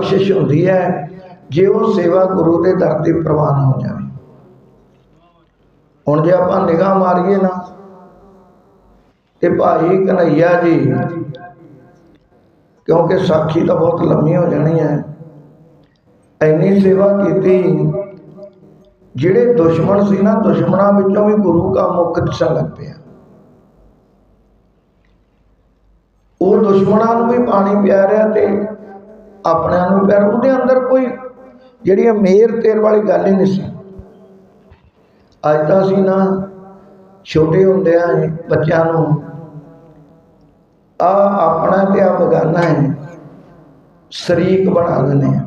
ਬਖਸ਼ਿਸ਼ ਹੁੰਦੀ ਹੈ ਜੇ ਉਹ ਸੇਵਾ ਗੁਰੂ ਦੇ ਦਰ ਤੇ ਪ੍ਰਵਾਨ ਹੋ ਜਾਵੇ। ਹੁਣ ਜੇ ਆਪਾਂ ਨਿਗਾਹ ਮਾਰੀਏ ਨਾ, ਤੇ ਭਾਈ ਕਨਈਆ ਜੀ, ਕਿਉਂਕਿ ਸਾਖੀ ਤਾਂ ਬਹੁਤ ਲੰਮੀ ਹੋ ਜਾਣੀ ਹੈ, ਇੰਨੀ ਸੇਵਾ ਕੀਤੀ, ਜਿਹੜੇ ਦੁਸ਼ਮਣ ਸੀ ਨਾ, ਦੁਸ਼ਮਣਾਂ ਵਿੱਚੋਂ ਵੀ ਗੁਰੂ ਦਾ ਮੁਖ ਦਿਸਣ ਲੱਗ ਪਿਆ। ਉਹ ਦੁਸ਼ਮਣਾਂ ਨੂੰ ਵੀ ਪਾਣੀ ਪਿਆ ਰਿਹਾ ਤੇ ਆਪਣਿਆਂ ਨੂੰ ਪਿਆਰ, ਉਹਦੇ ਅੰਦਰ ਕੋਈ ਜਿਹੜੀ ਇਹ ਮੇਰ ਤੇਰ ਵਾਲੀ ਗੱਲ ਹੀ ਨਹੀਂ ਸੀ। ਅੱਜ ਤਾਂ ਅਸੀਂ ਨਾ ਛੋਟੇ ਹੁੰਦੇ ਹੀ ਬੱਚਿਆਂ ਨੂੰ ਆ ਆਪਣਾ ਤੇ ਆ ਬਗਾਨਾ ਹੈ, ਸ਼ਰੀਕ ਬਣਾ ਦਿੰਦੇ ਆ।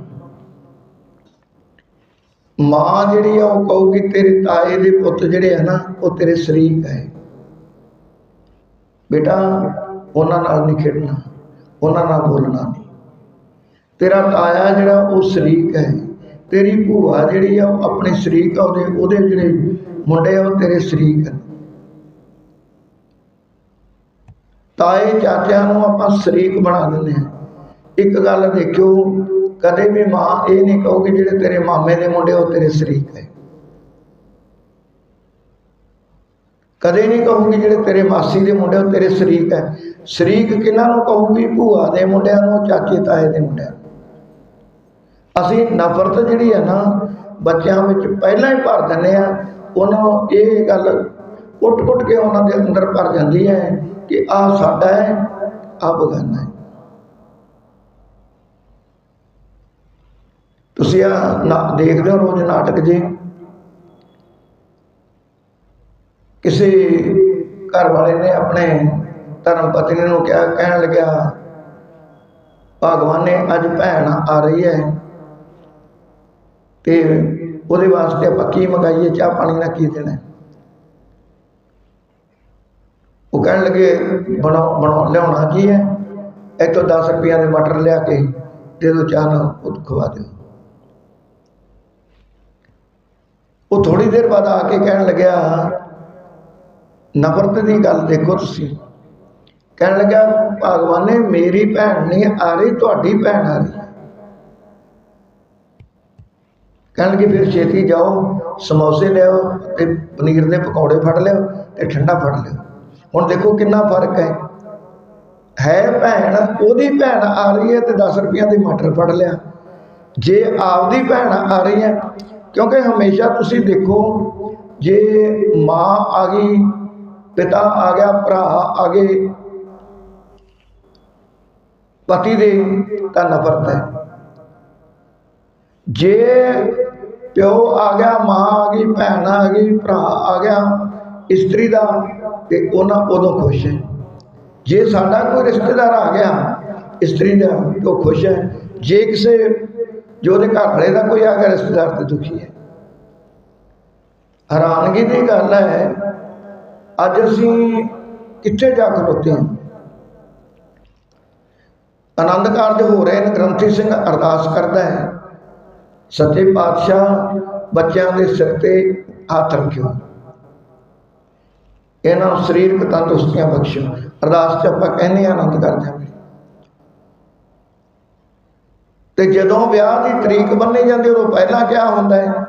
ਮਾਂ ਜਿਹੜੀ ਆ, ਉਹ ਕਹੂਗੀ, ਤੇਰੇ ਤਾਏ ਦੇ ਪੁੱਤ ਜਿਹੜੇ ਆ ਨਾ, ਉਹ ਤੇਰੇ ਸ਼ਰੀਕ ਹੈ। ਬੇਟਾ, ਉਹਨਾਂ ਨਾਲ ਨਹੀਂ ਖੇਡਣਾ, ਉਹਨਾਂ ਨਾਲ ਬੋਲਣਾ ਨਹੀਂ। ਤੇਰਾ ਤਾਇਆ ਜਿਹੜਾ ਉਹ ਸ਼ਰੀਕ ਹੈ, ਤੇਰੀ ਭੂਆ ਜਿਹੜੀ ਆ ਉਹ ਆਪਣੇ ਸ਼ਰੀਕ ਆ, ਉਹਦੇ ਉਹਦੇ ਜਿਹੜੇ ਮੁੰਡੇ ਆ, ਉਹ ਤੇਰੇ ਸ਼ਰੀਕ ਹਨ ਤਾਏ ਚਾਚਿਆਂ ਨੂੰ ਆਪਾਂ ਸ਼ਰੀਕ ਬਣਾ ਦਿੰਦੇ ਆ ਇੱਕ ਗੱਲ ਦੇਖਿਓ, ਕਦੇ ਵੀ ਮਾਂ ਇਹ ਨਹੀਂ ਕਹੂਗੀ ਜਿਹੜੇ ਤੇਰੇ ਮਾਮੇ ਦੇ ਮੁੰਡੇ ਉਹ ਤੇਰੇ ਸ਼ਰੀਕ ਹੈ ਕਦੇ ਨਹੀਂ ਕਹੂਗੀ ਜਿਹੜੇ ਤੇਰੇ ਮਾਸੀ ਦੇ ਮੁੰਡੇ ਉਹ ਤੇਰੇ ਸ਼ਰੀਕ ਹੈ। ਸ਼ਰੀਕ ਕਿਹਨਾਂ ਨੂੰ ਕਹੂਗੀ? ਭੂਆ ਦੇ ਮੁੰਡਿਆਂ ਨੂੰ, ਚਾਚੇ ਤਾਏ ਦੇ ਮੁੰਡਿਆਂ ਨੂੰ। ਅਸੀਂ ਨਫ਼ਰਤ ਜਿਹੜੀ ਹੈ ਨਾ ਬੱਚਿਆਂ ਵਿੱਚ ਪਹਿਲਾਂ ਹੀ ਭਰ ਦਿੰਦੇ ਆ ਉਹਨਾਂ ਨੂੰ ਇਹ ਗੱਲ ਕੁੱਟ-ਕੁੱਟ ਕੇ ਉਹਨਾਂ ਦੇ ਅੰਦਰ ਭਰ ਜਾਂਦੀ ਹੈ ਕਿ ਆਹ ਸਾਡਾ ਹੈ, ਆਹ ਬਗਾਨਾ ਹੈ। ਤੁਸੀਂ ਆ ਨਾ ਦੇਖਦੇ ਹੋ ਰੋਜ਼ ਨਾਟਕ ਜੇ। ਕਿਸੇ ਘਰ ਵਾਲੇ ਨੇ ਆਪਣੇ ਧਰਮ ਪਤਨੀ ਨੂੰ ਕਿਹਾ, ਕਹਿਣ ਲੱਗਿਆ, ਭਗਵਾਨ ਨੇ ਅੱਜ ਭੈਣ ਆ ਰਹੀ ਹੈ। ਤੇ ਉਹਦੇ ਵਾਸਤੇ ਆਪਾਂ ਕੀ ਮੰਗਾਈਏ, ਚਾਹ ਪਾਣੀ ਨਾਲ ਕੀ ਦੇਣਾ? ਉਹ ਕਹਿਣ ਲੱਗੇ, ਬਣਾਓ ਬਣਾਉ ਲਿਆਉਣਾ ਕੀ ਹੈ? ਇੱਥੋਂ 10 ਰੁਪਈਆ ਦੇ ਮਟਰ ਲਿਆ ਕੇ ਦੇ ਦਿਓ ਚਾਹ ਨਾਲ, ਉਹ ਖਵਾ ਦਿਓ। ਉਹ ਥੋੜੀ ਦੇਰ ਬਾਅਦ ਆ ਕੇ ਕਹਿਣ ਲੱਗਿਆ, ਨਫ਼ਰਤ ਦੀ ਗੱਲ ਦੇਖੋ ਤੁਸੀਂ। ਕਹਿਣ ਲੱਗਾ ਭਗਵਾਨ ਨੇ ਮੇਰੀ ਭੈਣ ਨਹੀਂ, ਆ ਰਹੀ, ਤੁਹਾਡੀ ਭੈਣ ਆ ਰਹੀ। ਕਹਿਣਗੇ ਫਿਰ ਛੇਤੀ ਜਾਓ, ਸਮੋਸੇ ਲਿਆਓ, ਤੇ ਪਨੀਰ ਦੇ ਪਕੌੜੇ ਫੜ ਲਿਓ ਤੇ ਠੰਡਾ ਫੜ ਲਿਓ ਹੁਣ ਦੇਖੋ ਕਿੰਨਾ ਫ਼ਰਕ ਹੈ। ਹੈ ਭੈਣ, ਉਹਦੀ ਭੈਣ ਆ ਰਹੀ ਹੈ ਤੇ 10 ਰੁਪਈਆ ਦੇ ਮਟਰ ਫੜ ਲਿਆ। ਜੇ ਆਪਦੀ ਭੈਣ ਆ ਰਹੀ ਹੈ, ਕਿਉਂਕਿ ਹਮੇਸ਼ਾ ਤੁਸੀਂ ਦੇਖੋ, ਜੇ ਮਾਂ ਆ ਗਈ, ਪਿਤਾ ਆ ਗਿਆ, ਭਰਾ ਆ ਗਏ, ਪਤੀ ਦੇ ਤਾਂ ਨਫ਼ਰਤ ਹੈ। ਜੇ ਪਿਓ ਆ ਗਿਆ, ਮਾਂ ਆ ਗਈ, ਭੈਣ ਆ ਗਈ, ਭਰਾ ਆ ਗਿਆ, ਇਸਤਰੀ ਦਾ ਤੇ ਉਹਨਾਂ ਉਦੋਂ ਖੁਸ਼ ਹੈ। ਜੇ ਸਾਡਾ ਕੋਈ ਰਿਸ਼ਤੇਦਾਰ ਆ ਗਿਆ, ਇਸਤਰੀ ਦਾ ਤੇ ਉਹ ਖੁਸ਼ ਹੈ। ਜੇ ਕਿਸੇ, ਜੋ ਉਹਦੇ ਘਰ ਵਾਲੇ ਦਾ ਕੋਈ ਆ ਗਿਆ ਰਿਸ਼ਤੇਦਾਰ ਤੇ ਦੁਖੀ ਹੈ। ਹੈਰਾਨਗੀ ਦੀ ਗੱਲ ਹੈ, ਅੱਜ ਅਸੀਂ ਕਿੱਥੇ ਜਾ ਖਲੋਤੇ ਹਾਂ? ਆਨੰਦ ਕਾਰਜ ਹੋ ਰਹੇ ਨੇ, ਗ੍ਰੰਥੀ ਸਿੰਘ ਅਰਦਾਸ ਕਰਦਾ ਹੈ। ਸੱਚੇ ਪਾਤਸ਼ਾਹ ਬੱਚਿਆਂ ਦੇ ਸਿਰ ਤੇ ਹੱਥ ਰੱਖਿਓ। ਇਹਨਾਂ ਨੂੰ ਸਰੀਰਕ ਤੰਦਰੁਸਤੀਆਂ ਬਖਸ਼ੋ ਅਰਦਾਸ ਚ ਆਪਾਂ ਕਹਿੰਦੇ ਹਾਂ, ਆਨੰਦ ਕਾਰਜਾਂ ਵਿੱਚ ਤੇ ਜਦੋਂ ਵਿਆਹ ਦੀ ਤਰੀਕ ਬੰਨੀ ਜਾਂਦੀ, ਉਦੋਂ ਪਹਿਲਾਂ ਕਿਆ ਹੁੰਦਾ ਹੈ?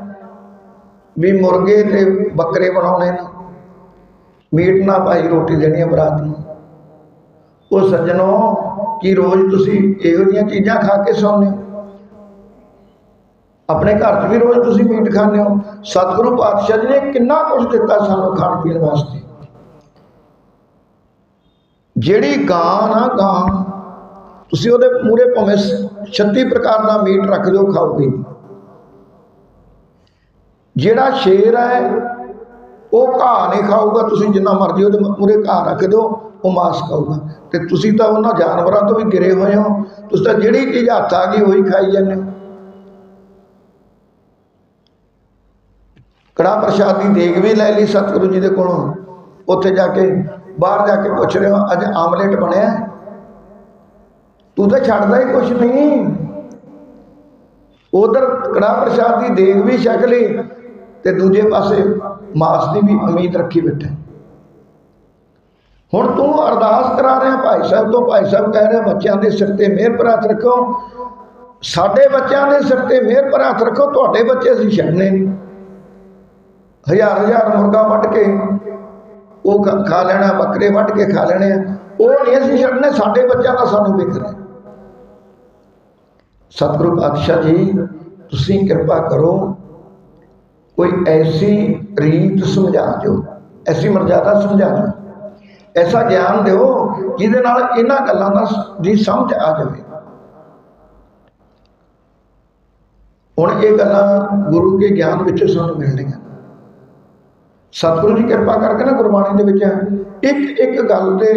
ਵੀ ਮੁਰਗੇ ਤੇ ਬੱਕਰੇ ਬਣਾਉਣੇ ਨੇ। ਮੀਟ ਨਾ ਭਾਈ ਰੋਟੀ ਦੇਣੀ ਹੈ ਬਰਾਤ ਨੂੰ। ਉਹ ਸੱਜਣੋ, ਕੀ ਰੋਜ਼ ਤੁਸੀਂ ਇਹੋ ਜਿਹੀਆਂ ਚੀਜ਼ਾਂ ਖਾ ਕੇ ਸੌਂਦੇ ਹੋ? ਆਪਣੇ ਘਰ 'ਚ ਵੀ ਰੋਜ਼ ਤੁਸੀਂ ਮੀਟ ਖਾਂਦੇ ਹੋ। ਸਤਿਗੁਰੂ ਪਾਤਸ਼ਾਹ ਜੀ ਨੇ ਕਿੰਨਾ ਕੁਝ ਦਿੱਤਾ ਸਾਨੂੰ ਖਾਣ ਪੀਣ ਵਾਸਤੇ। ਜਿਹੜੀ ਗਾਂ ਨਾ ਗਾਂ, ਤੁਸੀਂ ਉਹਦੇ ਮੂਰੇ ਭਾਵੇਂ 36 ਪ੍ਰਕਾਰ ਦਾ ਮੀਟ ਰੱਖ ਦਿਓ ਖਾਓਗੇ ਜਿਹੜਾ ਸ਼ੇਰ ਹੈ, ਉਹ ਘਾਹ ਨਹੀਂ ਖਾਊਗਾ, ਤੁਸੀਂ ਜਿੰਨਾ ਮਰਜ਼ੀ ਉਹਦੇ ਮੂਰੇ ਘਾਹ ਰੱਖ ਦਿਓ, ਉਹ ਮਾਸ ਖਾਊਗਾ। ਤੇ ਤੁਸੀਂ ਤਾਂ ਉਹਨਾਂ ਜਾਨਵਰਾਂ ਤੋਂ ਵੀ ਗਿਰੇ ਹੋਏ ਹੋ। ਤੁਸੀਂ ਤਾਂ ਜਿਹੜੀ ਚੀਜ਼ ਹੱਥ ਆ ਗਈ, ਉਹੀ ਖਾਈ ਜਾਂਦੇ ਹੋ। ਕੜਾ ਪ੍ਰਸ਼ਾਦ ਦੀ ਦੇਗ ਵੀ ਲੈ ਲਈ ਸਤਿਗੁਰੂ ਜੀ ਦੇ ਕੋਲੋਂ। ਉੱਥੇ ਜਾ ਕੇ ਬਾਹਰ ਜਾ ਕੇ ਪੁੱਛ ਰਹੇ ਹੋ ਅੱਜ ਆਮਲੇਟ ਬਣਿਆ? ਤੂੰ ਤਾਂ ਛੱਡਦਾ ਹੀ ਕੁਛ ਨਹੀਂ। ਉਧਰ ਕੜਾ ਪ੍ਰਸ਼ਾਦ ਦੀ ਦੇਗ ਵੀ ਛਕ ਲਈ ਤੇ ਦੂਜੇ ਪਾਸੇ ਮਾਸ ਦੀ ਵੀ ਉਮੀਦ ਰੱਖੀ ਬੈਠਾ। ਹੁਣ ਤੂੰ ਅਰਦਾਸ ਕਰਾ ਰਿਹਾ, ਭਾਈ ਸਾਹਿਬ ਤੋਂ ਭਾਈ ਸਾਹਿਬ ਕਹਿ ਰਿਹਾ, ਬੱਚਿਆਂ ਦੇ ਸਿਰ ਤੇ ਮਿਹਰ ਪ੍ਰਾਤ ਰੱਖੋ। ਸਾਡੇ ਬੱਚਿਆਂ ਦੇ ਸਿਰ ਤੇ ਮਿਹਰ ਪਰ ਰੱਖੋ, ਤੁਹਾਡੇ ਬੱਚੇ ਅਸੀਂ ਛੱਡਨੇ ਨਹੀਂ। ਹਜ਼ਾਰ ਹਜ਼ਾਰ ਮੁਰਗਾ ਵੱਢ ਕੇ, ਉਹ ਖਾ- ਲੈਣਾ, ਬੱਕਰੇ ਵੱਢ ਕੇ ਖਾ ਲੈਣੇ ਆ। ਉਹ ਨਹੀਂ ਅਸੀਂ ਛੱਡਨੇ ਸਾਡੇ ਬੱਚਿਆਂ ਦਾ ਸਾਨੂੰ ਫਿਕਰ ਹੈ। ਸਤਿਗੁਰੂ ਪਾਤਸ਼ਾਹ ਜੀ, ਤੁਸੀਂ ਕਿਰਪਾ ਕਰੋ, ਕੋਈ ਐਸੀ ਰੀਤ ਸਮਝਾ ਦਿਓ, ਐਸੀ ਮਰਜ਼ਾਦਾ ਸਮਝਾ ਦਿਓ। ਐਸਾ ਗਿਆਨ ਦਿਓ, ਜਿਹਦੇ ਨਾਲ ਇਹਨਾਂ ਗੱਲਾਂ ਦਾ ਦੀ ਸਮਝ ਆ ਜਾਵੇ। ਹੁਣ ਇਹ ਗੱਲਾਂ ਗੁਰੂ ਕੇ ਗਿਆਨ ਵਿੱਚੋਂ ਸਾਨੂੰ ਮਿਲਣੀਆਂ। ਸਤਿਗੁਰੂ ਜੀ ਕਿਰਪਾ ਕਰਕੇ ਨਾ ਗੁਰਬਾਣੀ ਦੇ ਵਿੱਚ ਇੱਕ ਇੱਕ ਗੱਲ ਤੇ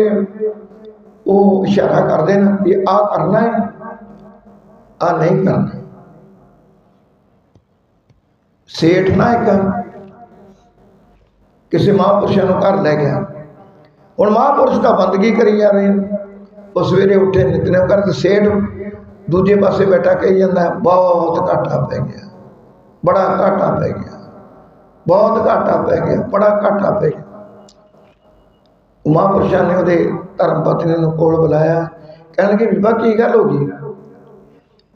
ਉਹ ਇਸ਼ਾਰਾ ਕਰਦੇ ਨੇ ਵੀ ਆਹ ਕਰਨਾ ਹੈ ਆ ਨਹੀਂ ਕਰਨਾ। ਸੇਠ ਨਾ ਇੱਕ ਕਿਸੇ ਮਹਾਂਪੁਰਸ਼ਾਂ ਨੂੰ ਘਰ ਲੈ ਗਿਆ। ਹੁਣ ਮਹਾਂਪੁਰਸ਼ ਤਾਂ ਬੰਦਗੀ ਕਰੀ ਜਾ ਰਹੇ ਨੇ ਉਹ ਸਵੇਰੇ ਉੱਠੇ ਨਿਤਨੇਮ ਕਰਕੇ ਸੇਠ ਦੂਜੇ ਪਾਸੇ ਬੈਠਾ ਕਹੀ ਜਾਂਦਾ, ਬਹੁਤ ਘਾਟਾ ਪੈ ਗਿਆ, ਬੜਾ ਘਾਟਾ ਪੈ ਗਿਆ। ਬਹੁਤ ਘਾਟਾ ਪੈ ਗਿਆ, ਬੜਾ ਘਾਟਾ ਪੈ ਗਿਆ। ਮਹਾਂਪੁਰਸ਼ਾਂ ਨੇ ਉਹਦੇ ਧਰਮ ਪਤਨੀ ਨੂੰ ਕੋਲ ਬੁਲਾਇਆ। ਕਹਿਣ ਲੱਗੇ ਬੀਬਾ ਕੀ ਗੱਲ ਹੋ ਗਈ?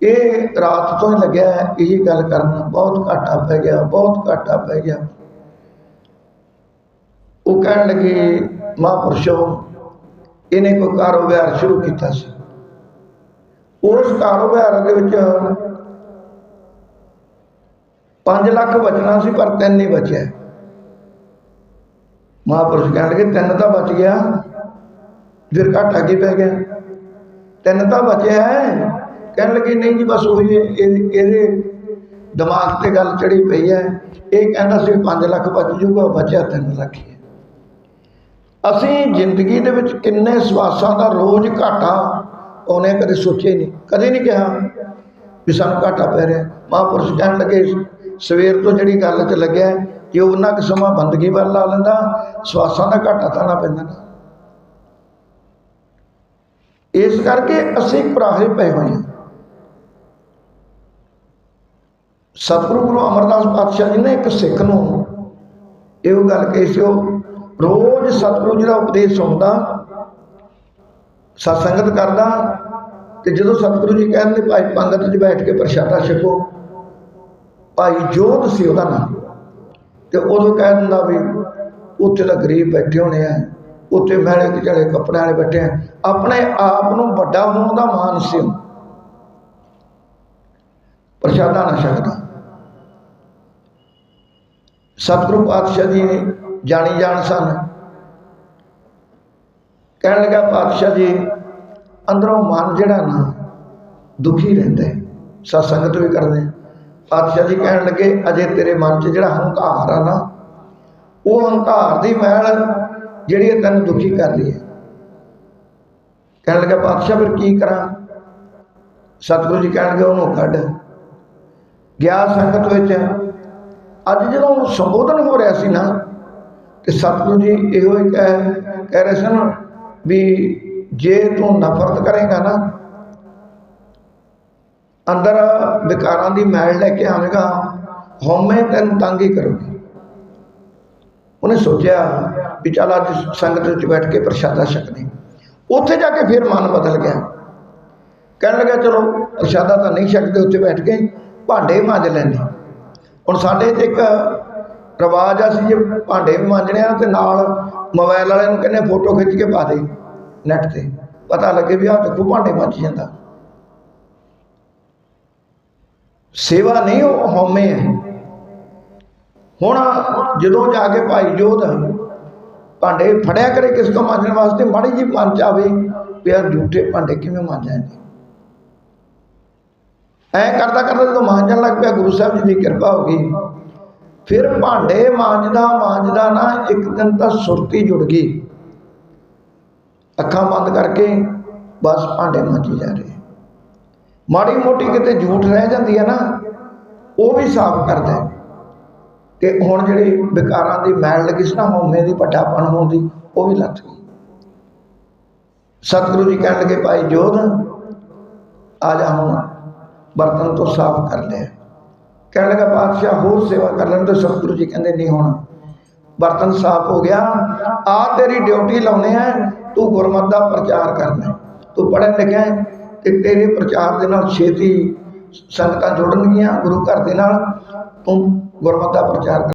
ਇਹ ਰਾਤ ਤੋਂ ਹੀ ਲੱਗਿਆ ਹੈ, ਇਹ ਗੱਲ ਕਰਨ ਬਹੁਤ ਘਾਟਾ ਪੈ ਗਿਆ, ਬਹੁਤ ਘਾਟਾ ਪੈ ਗਿਆ। ਉਹ ਕਹਿਣ ਲੱਗੇ, ਮਹਾਂਪੁਰਸ਼ੋ, ਇਹਨੇ ਕੋਈ ਕਾਰੋਬਾਰ ਸ਼ੁਰੂ ਕੀਤਾ ਸੀ। ਉਸ ਕਾਰੋਬਾਰ ਦੇ ਵਿੱਚ 5 ਲੱਖ ਬਚਣਾ ਸੀ, ਪਰ ਤਿੰਨ ਹੀ ਬਚਿਆ। ਮਹਾਂਪੁਰਸ਼ ਕਹਿਣ ਲੱਗੇ ਤਿੰਨ ਤਾਂ ਬਚ ਗਿਆ, ਫਿਰ ਘਾਟਾ ਕੀ ਪੈ ਗਿਆ? ਤਿੰਨ ਤਾਂ ਬਚਿਆ ਹੈ। ਕਹਿਣ ਲੱਗੇ, ਨਹੀਂ ਜੀ, ਬਸ ਉਹੀ ਇਹ- ਇਹਦੇ ਦਿਮਾਗ ਤੇ ਗੱਲ ਚੜੀ ਪਈ ਹੈ। ਇਹ ਕਹਿੰਦਾ ਸੀ 5 ਲੱਖ ਬਚ ਜੂਗਾ ਬਚਿਆ 3 ਲੱਖ ਹੀ ਅਸੀਂ ਜ਼ਿੰਦਗੀ ਦੇ ਵਿੱਚ ਕਿੰਨੇ ਸਵਾਸਾਂ ਦਾ ਰੋਜ਼ ਘਾਟਾ ਉਹਨੇ ਕਦੇ ਸੋਚਿਆ ਨਹੀਂ। ਕਦੇ ਨਹੀਂ ਕਿਹਾ ਵੀ ਸਾਨੂੰ ਘਾਟਾ ਪੈ ਰਿਹਾ। ਮਹਾਂਪੁਰਸ਼ ਕਹਿਣ ਲੱਗੇ ਸਵੇਰ ਤੋਂ ਜਿਹੜੀ ਗੱਲ 'ਚ ਲੱਗਿਆ ਕਿ ਉਹਨਾਂ ਕੁ ਸਮਾਂ ਬੰਦਗੀ ਵੱਲ ਲਾ ਲੈਂਦਾ, ਸਵਾਸਾਂ ਦਾ ਘਾਟਾ ਤਾਂ ਪੈਂਦਾ ਨਾ ਇਸ ਕਰਕੇ ਅਸੀਂ ਭਰਾਹੇ ਪਏ ਹੋਏ ਹਾਂ। ਸਤਿਗੁਰੂ ਗੁਰੂ ਅਮਰਦਾਸ ਪਾਤਸ਼ਾਹ ਜੀ ਨੇ ਇੱਕ ਸਿੱਖ ਨੂੰ ਇਹੋ ਗੱਲ ਕਹੀ ਸੀ, ਉਹ ਰੋਜ਼ ਸਤਿਗੁਰੂ ਜੀ ਦਾ ਉਪਦੇਸ਼ ਸੁਣਦਾ, ਸਤਸੰਗਤ ਕਰਦਾ ਤੇ ਜਦੋਂ ਸਤਿਗੁਰੂ ਜੀ ਕਹਿੰਦੇ ਭਾਈ ਪੰਗਤ 'ਚ ਬੈਠ ਕੇ ਪ੍ਰਸ਼ਾਦਾ ਛਕੋ ਭਾਈ ਜੋਤ ਸੀ ਉਹਦਾ ਨਾਮ ਤੇ ਉਦੋਂ ਕਹਿ ਦਿੰਦਾ ਵੀ ਉੱਥੇ ਤਾਂ ਗਰੀਬ ਬੈਠੇ ਹੋਣੇ ਆ, ਉੱਥੇ ਮੈਲੇ ਕਿਚੜੇ ਕੱਪੜਿਆਂ ਵਾਲੇ ਬੈਠੇ ਆ, ਆਪਣੇ ਆਪ ਨੂੰ ਵੱਡਾ ਹੋਣ ਦਾ ਮਾਨ ਸੀ ਉਹਨੂੰ। ਪ੍ਰਸ਼ਾਦਾ ਨਾ ਛਕਦਾ। ਸਤਿਗੁਰੂ ਪਾਤਸ਼ਾਹ ਜੀ ਜਾਣੀ ਜਾਣ ਸਨ। ਕਹਿਣ ਲੱਗਾ, ਪਾਤਸ਼ਾਹ ਜੀ, ਅੰਦਰੋਂ ਮਨ ਜਿਹੜਾ ਨਾ ਦੁਖੀ ਰਹਿੰਦਾ ਹੈ ਸਤਸੰਗਤ ਵੀ ਕਰਦੇ ਪਾਤਸ਼ਾਹ ਜੀ ਕਹਿਣ ਲੱਗੇ, ਅਜੇ ਤੇਰੇ ਮਨ 'ਚ ਜਿਹੜਾ ਹੰਕਾਰ ਆ ਨਾ, ਉਹ ਹੰਕਾਰ ਦੀ ਮੈਲ ਜਿਹੜੀ ਇਹ ਤੈਨੂੰ ਦੁਖੀ ਕਰ ਰਹੀ ਹੈ। ਕਹਿਣ ਲੱਗਾ ਪਾਤਸ਼ਾਹ ਫਿਰ ਕੀ ਕਰਾਂ? ਸਤਿਗੁਰੂ ਜੀ ਕਹਿਣਗੇ ਉਹਨੂੰ ਕੱਢ। ਗਿਆ ਸੰਗਤ ਵਿੱਚ। ਅੱਜ ਜਦੋਂ ਸੰਬੋਧਨ ਹੋ ਰਿਹਾ ਸੀ ਨਾ, ਤੇ ਸਤਿਗੁਰੂ ਜੀ ਇਹੋ ਹੀ ਕਹਿ ਕਹਿ ਰਹੇ ਸਨ ਵੀ ਜੇ ਤੂੰ ਨਫ਼ਰਤ ਕਰੇਗਾ ਨਾ ਅੰਦਰ ਵਿਕਾਰਾਂ ਦੀ ਮੈਲ ਲੈ ਕੇ ਆਵੇਗਾ, ਹਉਮੈ ਤੈਨੂੰ ਤੰਗ ਹੀ ਕਰੂਗੀ। ਉਹਨੇ ਸੋਚਿਆ ਵੀ ਚੱਲ ਅੱਜ ਸੰਗਤ ਵਿੱਚ ਬੈਠ ਕੇ ਪ੍ਰਸ਼ਾਦਾ ਛਕਦੇ। ਉੱਥੇ ਜਾ ਕੇ ਫਿਰ ਮਨ ਬਦਲ ਗਿਆ। ਕਹਿਣ ਲੱਗਾ ਚਲੋ ਪ੍ਰਸ਼ਾਦਾ ਤਾਂ ਨਹੀਂ ਛਕਦੇ, ਉੱਥੇ ਬੈਠ ਕੇ ਭਾਂਡੇ ਮਾਂਜ ਲੈਂਦੇ। ਹੁਣ ਸਾਡੇ 'ਚ ਇੱਕ ਰਿਵਾਜ ਆ ਸੀ, ਜੇ ਭਾਂਡੇ ਵੀ ਮਾਂਜਣੇ ਆ ਤੇ ਨਾਲ ਮੋਬਾਈਲ ਵਾਲੇ ਨੂੰ ਕਹਿੰਦੇ ਫੋਟੋ ਖਿੱਚ ਕੇ ਪਾ ਦੇ ਨੈਟ ਤੇ। ਪਤਾ ਲੱਗੇ ਵੀ ਆਹ ਦੇਖੋ, ਭਾਂਡੇ ਮਾਂਜ ਜਾਂਦਾ। ਸੇਵਾ ਨਹੀਂ, ਉਹ ਹਉਮੈ ਹੈ। ਹੁਣ ਜਦੋਂ ਜਾ ਕੇ ਭਾਈ ਜੋਧ ਭਾਂਡੇ ਫੜਿਆ ਕਰੇ ਕਿਸ ਕੋ ਮਾਂਜਣ ਵਾਸਤੇ, ਮਾੜੀ ਜੀ ਮਨ ਚ ਆਵੇ, ਵੀ ਯਾਰ ਝੂਠੇ ਭਾਂਡੇ ਕਿਵੇਂ ਮਾਂਜਾਂ ਜੀ ਐ ਕਰਦਾ ਕਰਦਾ ਜਦੋਂ ਮਾਂਜਣ ਲੱਗ ਪਿਆ, ਗੁਰੂ ਸਾਹਿਬ ਜੀ ਦੀ ਕਿਰਪਾ ਹੋ ਗਈ। ਫਿਰ ਭਾਂਡੇ ਮਾਂਜਦਾ ਮਾਂਜਦਾ ਨਾ ਇੱਕ ਦਿਨ ਤਾਂ ਸੁਰਤੀ ਜੁੜ ਗਈ। ਅੱਖਾਂ ਬੰਦ ਕਰਕੇ ਬਸ ਭਾਂਡੇ ਮਾਂਜੀ ਜਾ ਰਹੇ। ਮਾੜੀ ਮੋਟੀ ਕਿਤੇ ਝੂਠ ਰਹਿ ਜਾਂਦੀ ਹੈ ਨਾ, ਉਹ ਵੀ ਸਾਫ਼ ਕਰਦਾ ਤੇ ਹੁਣ ਜਿਹੜੀ ਵਿਕਾਰਾਂ ਦੀ ਮੈਲ ਲੱਗੀ ਸੀ ਨਾ, ਹਉਮੈ ਦੀ ਵੱਡਾਪਣ ਹੋਣ ਦੀ, ਉਹ ਵੀ ਲੱਥ ਗਈ। ਸਤਿਗੁਰੂ ਜੀ ਕਹਿਣ ਲੱਗੇ, ਭਾਈ ਜੋਧ ਆ ਜਾ ਹੁਣ, ਬਰਤਨ ਤੋਂ ਸਾਫ਼ ਕਰ ਲਿਆ ਕਹਿਣ ਲੱਗਾ ਪਾਤਸ਼ਾਹ ਹੋਰ ਸੇਵਾ ਕਰ ਲੈਣ ਤੇ ਸਤਿਗੁਰੂ ਜੀ ਕਹਿੰਦੇ, ਨਹੀਂ ਹੁਣ, ਬਰਤਨ ਸਾਫ਼ ਹੋ ਗਿਆ। ਆ ਤੇਰੀ ਡਿਊਟੀ ਲਾਉਣੇ ਆ, ਤੂੰ ਗੁਰਮਤ ਦਾ ਪ੍ਰਚਾਰ ਕਰਨਾ ਤੂੰ ਪੜ੍ਹਿਆ ਲਿਖਿਆ ਤੇ ਤੇਰੇ ਪ੍ਰਚਾਰ ਦੇ ਨਾਲ ਛੇਤੀ ਸੰਗਤਾਂ ਜੁੜਨਗੀਆਂ ਗੁਰੂ ਘਰ ਦੇ ਨਾਲ, ਤੂੰ ਗੁਰਮਤਿ ਦਾ ਪ੍ਰਚਾਰ ਕਰ।